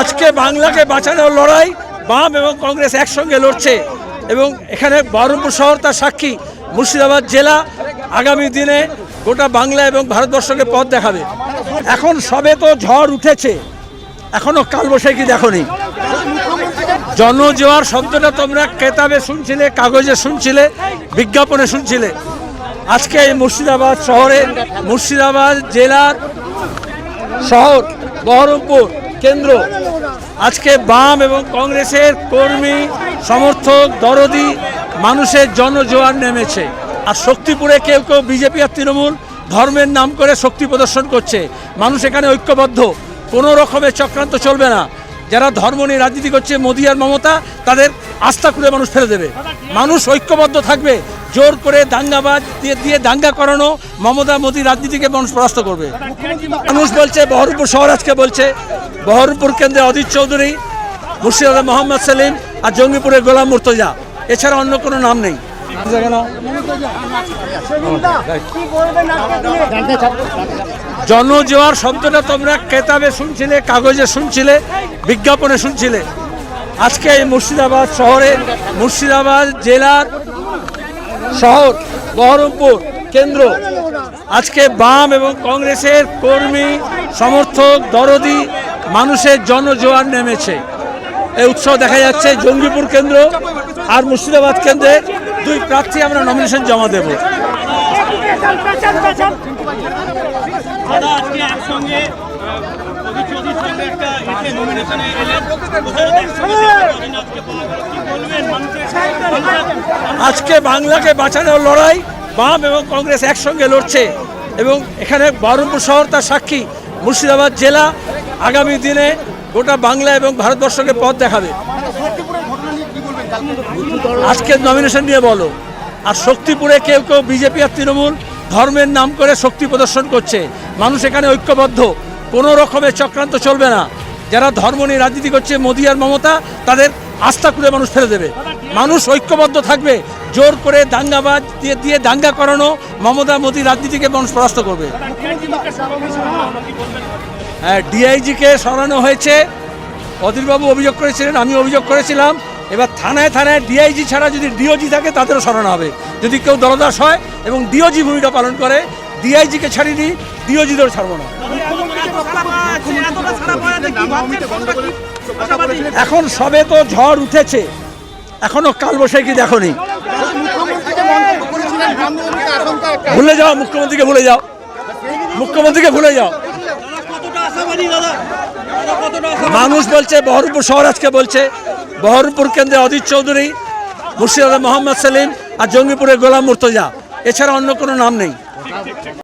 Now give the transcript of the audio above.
আজকে বাংলাকে বাঁচানোর লড়াই বাম এবং কংগ্রেস একসঙ্গে লড়ছে এবং এখানে বহরমপুর শহর তার সাক্ষী মুর্শিদাবাদ জেলা আগামী দিনে গোটা বাংলা এবং ভারতবর্ষকে পথ দেখাবে। এখন সবে তো ঝড় উঠেছে, এখনও কালবৈশাখী দেখনি। জনজোয়ার শব্দটা তোমরা কেতাবে শুনছিলে, কাগজে শুনছিলে, বিজ্ঞাপনে শুনছিলে। আজকে এই মুর্শিদাবাদ শহরে মুর্শিদাবাদ জেলার শহর বহরমপুর কেন্দ্র। আজকে বাম এবং কংগ্রেসের কর্মী, সমর্থক, দরদি মানুষের জনজোয়ার নেমেছে। আর শক্তিপুরে কেউ কেউ বিজেপি আর তৃণমূল ধর্মের নাম করে শক্তি প্রদর্শন করছে। মানুষ এখানে ঐক্যবদ্ধ। কোনো রকমের চক্রান্ত চলবে না। যারা ধর্ম নিয়ে রাজনীতি করছে, মোদী আর মমতা, তাদের আস্থা করে মানুষ ফেলে দেবে। মানুষ ঐক্যবদ্ধ থাকবে। জোর করে দাঙ্গাবাজ দিয়ে দাঙ্গা করানো মমতা মোদী রাজনীতিকে মানুষ পরাস্ত করবে। মানুষ বলছে, বহরমপুর শহর আজকে বলছে, বহরমপুর কেন্দ্রে অজিত চৌধুরী, মুর্শিদাবাদ মোহাম্মদ সেলিম আর জঙ্গিপুরের গোলাম মুর্তজা। এছাড়া অন্য কোনো নাম নেই। জনজোয়ার শব্দটা তোমরা কেতাবে শুনছিলে, কাগজে শুনছিলে, বিজ্ঞাপনে শুনছিলে। আজকে এই মুর্শিদাবাদ শহরে মুর্শিদাবাদ জেলার শহর বহরমপুর কেন্দ্র। আজকে বাম এবং কংগ্রেসের কর্মী, সমর্থক, দরদি মানুষের জনজোয়ার নেমেছে। এই উৎসব দেখা যাচ্ছে জঙ্গিপুর কেন্দ্র আর মুর্শিদাবাদ কেন্দ্রে। দুই প্রার্থী আমরা নমিনেশন জমা দেব। আজকে আজকে বাংলাকে বাঁচানোর লড়াই বাম এবং কংগ্রেস একসঙ্গে লড়ছে এবং এখানে বহরমপুর শহর তার সাক্ষী, মুর্শিদাবাদ জেলা আগামী দিনে গোটা বাংলা এবং ভারতবর্ষকে পথ দেখাবে। আজকের নমিনেশন নিয়ে বলো। আর শক্তিপুরে কেউ কেউ বিজেপি আর তৃণমূল ধর্মের নাম করে শক্তি প্রদর্শন করছে। মানুষ এখানে ঐক্যবদ্ধ। কোনো রকমের চক্রান্ত চলবে না। যারা ধর্ম নিয়ে রাজনীতি করছে মোদী আর মমতা, তাদের আস্থা করে মানুষ ফেলে দেবে। মানুষ ঐক্যবদ্ধ থাকবে, জোর করে দাঙ্গাবাজ দিয়ে দিয়ে দাঙ্গা করানো মমতা মোদী রাজনীতিকে মানুষ পরাস্ত করবে। হ্যাঁ ডিআইজিকে সরানো হয়েছে। অধীরবাবু অভিযোগ করেছিলেন আমি অভিযোগ করেছিলাম। এবার থানায় থানায় ডিআইজি ছাড়া যদি ডিওজি থাকে, তাদেরও সরানো হবে। যদি কেউ দলদাস হয় এবং ডিওজি ভূমিকা পালন করে ডিআইজিকে ছাড়িনি, ডিওজিদেরও ছাড়বো না। এখন সবে তো ঝড় উঠেছে। এখনও কালবৈশাখী দেখনি। ভুলে যাও, মুখ্যমন্ত্রীকে ভুলে যাও। মুখ্যমন্ত্রীকে ভুলে যাও? মানুষ বলছে, বহরমপুর শহর আজকে বলছে, বহরমপুর কেন্দ্রে অজিত চৌধুরী মুর্শিদাবাদ মোহাম্মদ সেলিম আর জঙ্গিপুরে গোলাম মুর্তজা। এছাড়া অন্য কোনো নাম নেই। tick, tick.